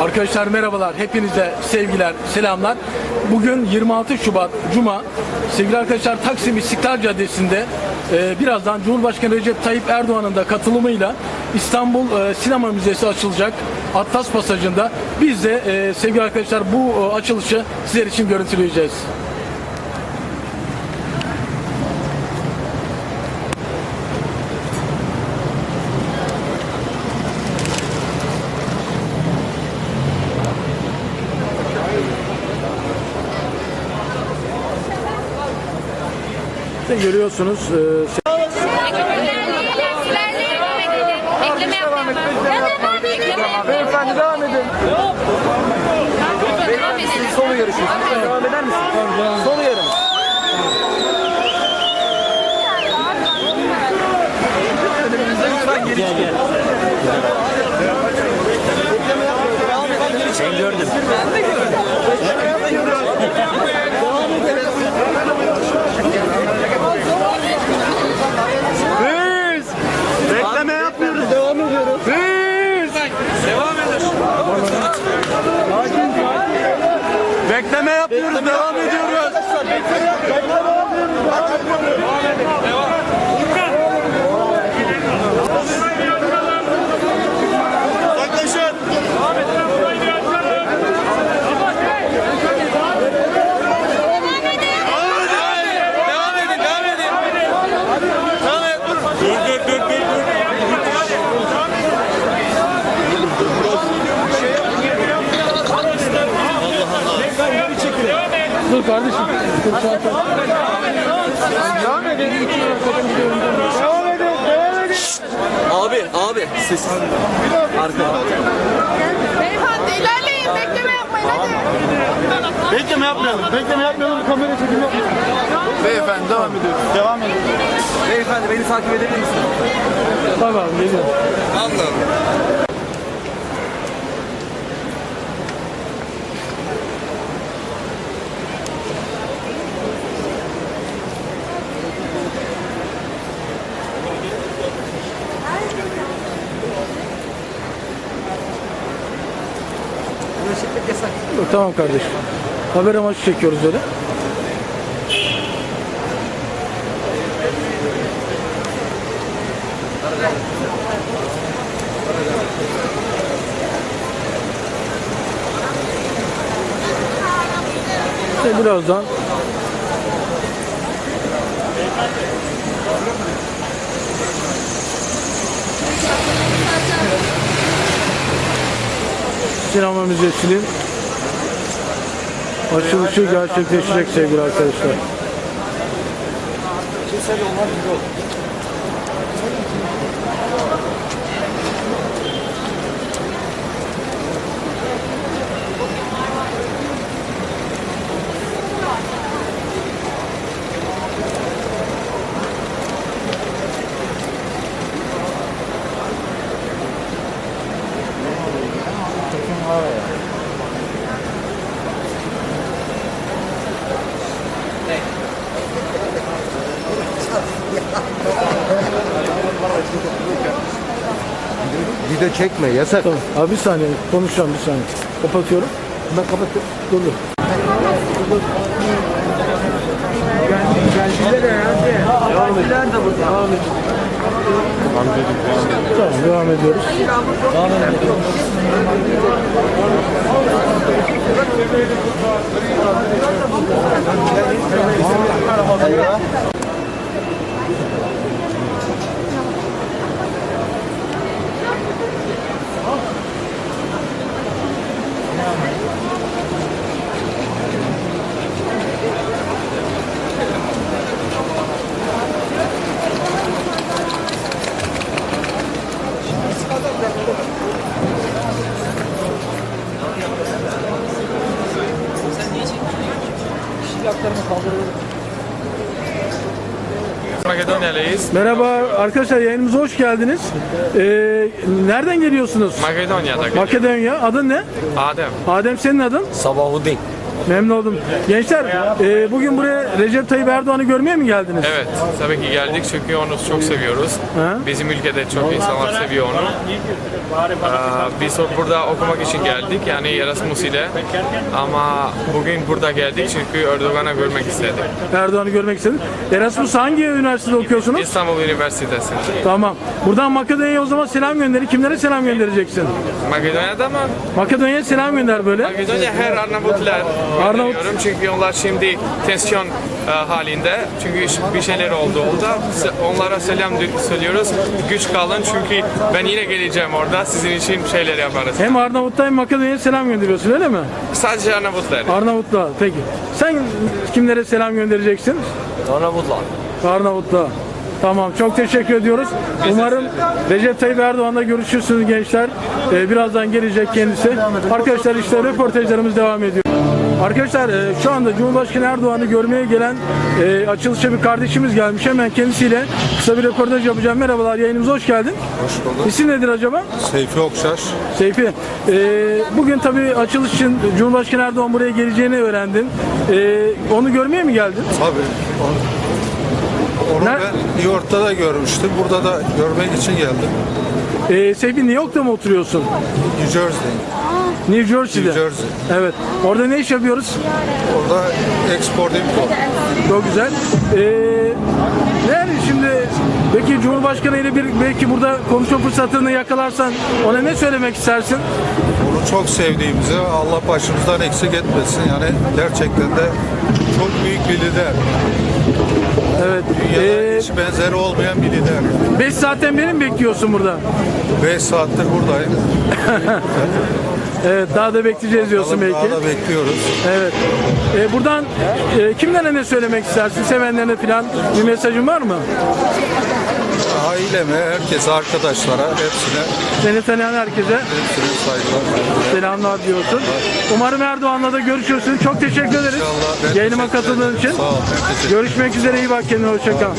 Arkadaşlar merhabalar. Hepinize sevgiler, selamlar. Bugün 26 Şubat Cuma. Sevgili arkadaşlar Taksim İstiklal Caddesi'nde e, birazdan Cumhurbaşkanı Recep Tayyip Erdoğan'ın da katılımıyla İstanbul e, Sinema Müzesi açılacak. Atlas Pasajı'nda. Biz de e, sevgili arkadaşlar bu e, açılışı sizler için görüntüleyeceğiz. İşte görüyorsunuz e. Beyefendi devam edin. Beyefendi solu yarışıyorsunuz. Devam eder misiniz? Solu yarım. Lütfen geri çıkın. Ben gördüm. Biz bekleme yapmıyoruz. Devam ediyoruz. Biz devam ediyoruz. Bekleme yapmıyoruz. Devam ediyoruz. Uzaklaşın. Devam edin. Devam edin. Devam et. Dur dur dur dur. dur kardeşim. Dur, şu an- Devam edin. Devam edin. Devam edin. Abi, abi sessiz. Arka. Beyefendi ilerleyin. Bekleme yapmayın hadi. Bekleme yapmayalım. Bekleme yapmayalım. Kamera çekim yapmayalım. Beyefendi devam ediyoruz. Devam edin. Beyefendi beni takip edebilir misiniz? Tamam geliyorum. Allah. Dur, tamam kardeşim. Haber amaçlı çekiyoruz öyle. İşte birazdan Sinema Müzesi'nin açılışı gerçekleşecek sevgili arkadaşlar. Video çekme yasak. Tamam. Abi bir saniye konuşacağım bir saniye. Kapatıyorum. Ben kapatıyorum. Dur dur. Geldiler de burada. Devam et. Tamam devam ediyoruz. Makedonyalıyız. Merhaba arkadaşlar yayınımıza hoş geldiniz. Ee, nereden geliyorsunuz? Makedonya'da. Makedonya. Adın ne? Adem. Adem senin adın? Sabahudin. Memnun oldum. Gençler e, bugün buraya Recep Tayyip Erdoğan'ı görmeye mi geldiniz? Evet, tabii ki geldik çünkü onu çok seviyoruz. Ha. Bizim ülkede çok insanlar seviyor onu. Ee, Biz burada okumak için geldik yani Erasmus ile. Ama bugün burada geldik çünkü Erdoğan'ı görmek istedik. Erdoğan'ı görmek istedim. Erasmus hangi üniversitede okuyorsunuz? İstanbul Üniversitesi'nde. Tamam. Buradan Makedonya'ya o zaman selam gönderi. Kimlere selam göndereceksin? Makedonya'da mı? Makedonya'ya selam gönder böyle. Makedonya her Arnavutlar Arnavut. çünkü onlar şimdi tensiyon e, halinde. Çünkü bir şeyler oldu orada. Onlara selam söylüyoruz. Güç kalın çünkü ben yine geleceğim orada. Sizin için şeyler yaparız. Hem Arnavut'ta hem Makedonya'ya selam gönderiyorsun öyle mi? Sadece Arnavutlar. Arnavut'ta. Peki. Sen kimlere selam göndereceksin? Arnavutlar. Arnavut'ta. Tamam çok teşekkür ediyoruz. Umarım Recep Tayyip Erdoğan'la görüşürsünüz gençler. Ee, birazdan gelecek kendisi. Arkadaşlar işte röportajlarımız devam ediyor. Arkadaşlar e, şu anda Cumhurbaşkanı Erdoğan'ı görmeye gelen e, açılışa bir kardeşimiz gelmiş. Hemen kendisiyle kısa bir röportaj yapacağım. Merhabalar yayınımıza hoş geldin. Hoş bulduk. İsim nedir acaba? Seyfi Okşaş. Seyfi. e, bugün tabii açılış için Cumhurbaşkanı Erdoğan buraya geleceğini öğrendin. E, onu görmeye mi geldin? Tabii. Onu, ben New York'ta da görmüştüm. Burada da görmek için geldim. E, Seyfi New York'ta mı oturuyorsun? New Jersey. New Jersey'de. New Jersey. Evet. Orada ne iş yapıyoruz? Orada export import. Çok güzel. Ee, yani şimdi peki Cumhurbaşkanı ile bir belki burada konuşma fırsatını yakalarsan ona ne söylemek istersin? Onu çok sevdiğimizi Allah başımızdan eksik etmesin. Yani gerçekten de çok büyük bir lider. Evet. Dünyada Ee, hiç benzeri olmayan bir lider. 5 saatten beri mi bekliyorsun burada? 5 saattir buradayım. Evet daha da bekleyeceğiz diyorsun belki. Daha da bekliyoruz. Evet. Ee, buradan e, kimlere ne söylemek istersin? Sevenlerine falan bir mesajın var mı? Aileme, herkese, arkadaşlara, hepsine, Seni tanıyan herkese hepsine saygılar. selamlar diyorsun. Umarım Erdoğan'la da görüşürsün. Çok teşekkür ederiz. İnşallah. Ben Yayınıma teşekkür katıldığın ederim. için. Sağ ol. Ben teşekkür ederim. Görüşmek üzere. iyi bak kendine. Hoşça kal.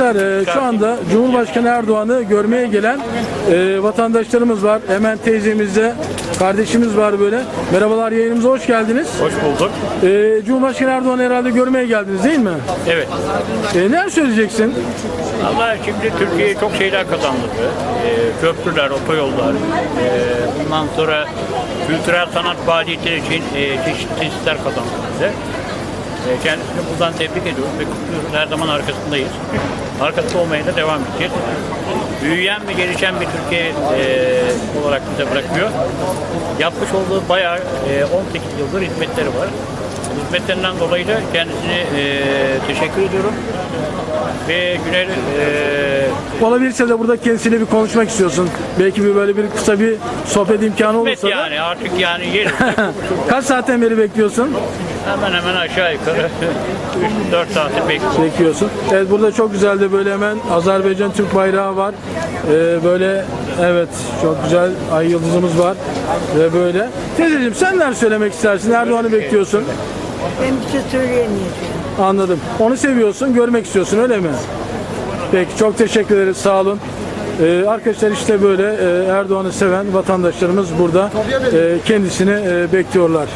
Arkadaşlar, e, Şu anda Cumhurbaşkanı Erdoğan'ı görmeye gelen e, vatandaşlarımız var. Hemen teyzemizde kardeşimiz var böyle. Merhabalar yayınımıza hoş geldiniz. Hoş bulduk. E, Cumhurbaşkanı Erdoğan'ı herhalde görmeye geldiniz değil mi? Evet. E, neler söyleyeceksin? Allah şimdi Türkiye'ye çok şeyler kazandırdı. Ee, köprüler, otoyollar, ee, bundan sonra kültürel sanat faaliyetleri için e, çeşitli tesisler kazandırdı. E, kendisini buradan tebrik ediyoruz ve kutluyoruz. Her zaman arkasındayız. Arkasında olmaya da devam edeceğiz. Büyüyen ve gelişen bir Türkiye e, olarak bize bırakıyor. Yapmış olduğu bayağı e, 18 yıldır hizmetleri var. Hizmetlerinden dolayı da kendisine e, teşekkür ediyorum. Ve Güney e, Olabilirse de burada kendisiyle bir konuşmak istiyorsun. Belki bir böyle bir kısa bir sohbet imkanı hizmet olursa da. yani artık yani gelir. Kaç saatten beri bekliyorsun? hemen hemen aşağı yukarı 3-4 saati bekliyorum. Bekliyorsun. Evet burada çok güzel de böyle hemen Azerbaycan Türk bayrağı var. Ee, böyle evet çok güzel ay yıldızımız var ve böyle. Teyzeciğim sen neler söylemek istersin? Erdoğan'ı bekliyorsun. Ben bir şey söyleyemeyeceğim. Anladım. Onu seviyorsun, görmek istiyorsun öyle mi? Peki çok teşekkür ederiz. Sağ olun. Ee, arkadaşlar işte böyle e, Erdoğan'ı seven vatandaşlarımız burada e, kendisini e, bekliyorlar.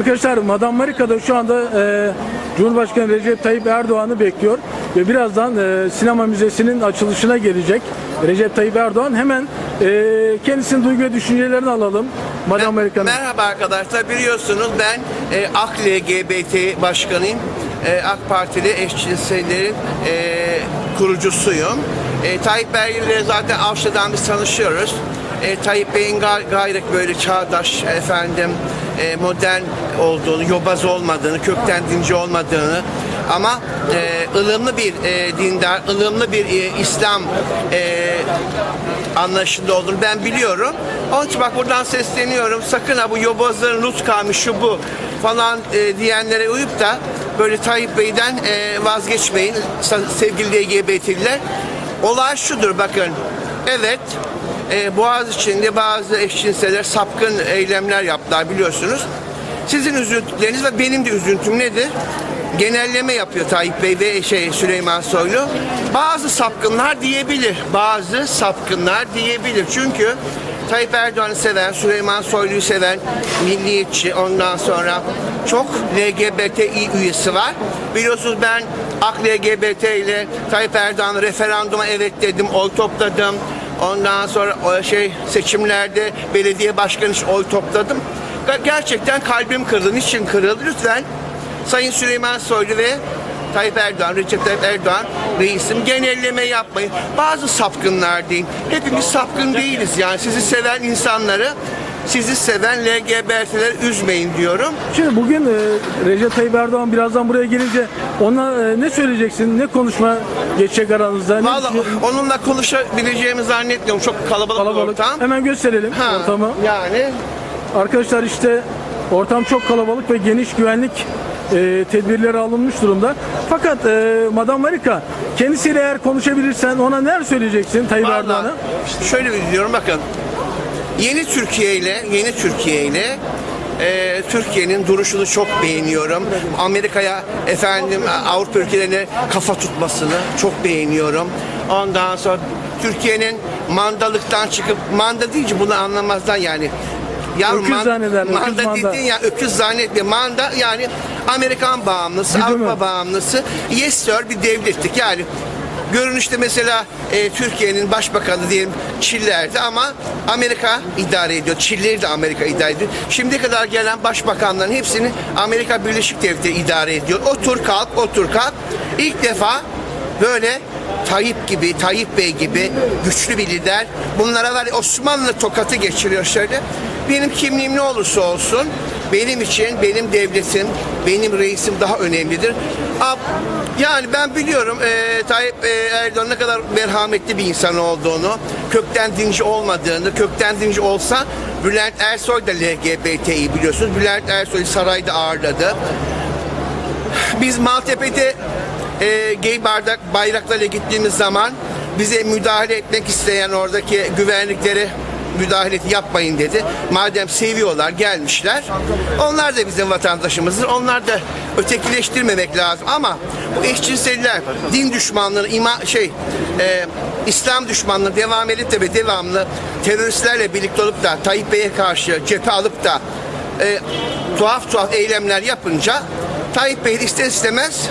Arkadaşlar Madame Marika'da şu anda e, Cumhurbaşkanı Recep Tayyip Erdoğan'ı bekliyor ve birazdan e, sinema müzesinin açılışına gelecek Recep Tayyip Erdoğan. Hemen e, kendisinin duygu ve düşüncelerini alalım. Madame Marika'nın. Merhaba arkadaşlar. Biliyorsunuz ben e, AK LGBT başkanıyım. E, AK Partili eşcinsellerin e, kurucusuyum. E, Tayyip ile zaten Avşa'dan biz tanışıyoruz. E, Tayyip Bey'in ga- gayret böyle çağdaş, efendim e, modern olduğunu, yobaz olmadığını, kökten dinci olmadığını ama e, ılımlı bir e, dindar, ılımlı bir e, İslam e, anlayışında olduğunu ben biliyorum. Onun için bak buradan sesleniyorum. Sakın ha bu yobazların Rus kavmi şu bu falan e, diyenlere uyup da böyle Tayyip Bey'den e, vazgeçmeyin sevgili LGBT'liler. Olay şudur bakın. Evet, e, Boğaz içinde bazı eşcinseller sapkın eylemler yaptılar biliyorsunuz. Sizin üzüntüleriniz ve benim de üzüntüm nedir? Genelleme yapıyor Tayyip Bey ve şey Süleyman Soylu. Bazı sapkınlar diyebilir. Bazı sapkınlar diyebilir. Çünkü Tayyip Erdoğan'ı seven, Süleyman Soylu'yu seven milliyetçi ondan sonra çok LGBTİ üyesi var. Biliyorsunuz ben AK LGBT ile Tayyip Erdoğan referanduma evet dedim, oy topladım. Ondan sonra o şey seçimlerde belediye başkanı için oy topladım. Ge- Gerçekten kalbim kırıldı. Niçin kırıldı? Lütfen Sayın Süleyman Soylu ve Tayyip Erdoğan, Recep Tayyip Erdoğan reisim genelleme yapmayın. Bazı sapkınlar deyin. Hepimiz sapkın değiliz yani. Sizi seven insanları, sizi seven LGBT'leri üzmeyin diyorum. Şimdi bugün e, Recep Tayyip Erdoğan birazdan buraya gelince ona e, ne söyleyeceksin? Ne konuşma geçecek aranızda? Ne Vallahi onunla konuşabileceğimi zannetmiyorum. Çok kalabalık, bir kalabalık. ortam. Hemen gösterelim Ha, ortamı. Yani Arkadaşlar işte ortam çok kalabalık ve geniş güvenlik e, tedbirleri alınmış durumda. Fakat e, Madame Marika kendisiyle eğer konuşabilirsen ona neler söyleyeceksin Tayyip Erdoğan'a? Şöyle diyorum bakın. Yeni Türkiye ile yeni Türkiye ile e, Türkiye'nin duruşunu çok beğeniyorum. Amerika'ya efendim Avrupa ülkelerine kafa tutmasını çok beğeniyorum. Ondan sonra Türkiye'nin mandalıktan çıkıp manda deyince bunu anlamazdan yani ya Öküz zannederler, öküz manda manda. dediğin ya öküz zannetme. Manda yani Amerikan bağımlısı, Güdümü. Avrupa bağımlısı. Yes sir bir devlettik. Yani görünüşte mesela e, Türkiye'nin başbakanı diyelim Çiller'di ama Amerika idare ediyor. Çilleri de Amerika idare ediyor. Şimdiye kadar gelen başbakanların hepsini Amerika Birleşik Devletleri idare ediyor. Otur kalk, otur kalk. İlk defa böyle Tayyip gibi, Tayyip Bey gibi güçlü bir lider bunlara var Osmanlı tokatı geçiriyor şöyle. Benim kimliğim ne olursa olsun benim için benim devletim, benim reisim daha önemlidir. Yani ben biliyorum e, Tayyip e, Erdoğan ne kadar merhametli bir insan olduğunu, kökten dinci olmadığını, kökten dinci olsa Bülent Ersoy da LGBT'yi biliyorsunuz. Bülent Ersoy'u sarayda ağırladı. Biz Maltepe'de e, gay bardak bayraklarla gittiğimiz zaman bize müdahale etmek isteyen oradaki güvenlikleri müdahale yapmayın dedi. Madem seviyorlar gelmişler. Onlar da bizim vatandaşımızdır. Onlar da ötekileştirmemek lazım ama bu eşcinseller din düşmanlığı ima şey e, İslam düşmanlığı devam edip de ve devamlı teröristlerle birlikte olup da Tayyip Bey'e karşı cephe alıp da e, tuhaf tuhaf eylemler yapınca Tayyip Bey ister istemez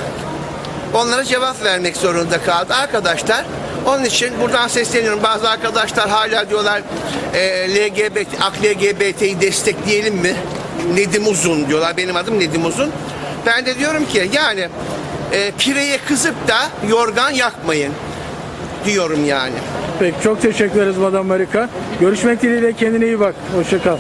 onlara cevap vermek zorunda kaldı. Arkadaşlar onun için buradan sesleniyorum. Bazı arkadaşlar hala diyorlar e, LGBT, AK LGBT'yi destekleyelim mi? Nedim Uzun diyorlar. Benim adım Nedim Uzun. Ben de diyorum ki yani e, pireye kızıp da yorgan yakmayın diyorum yani. Peki çok teşekkür ederiz Madame Marika. Görüşmek dileğiyle kendine iyi bak. Hoşça kal.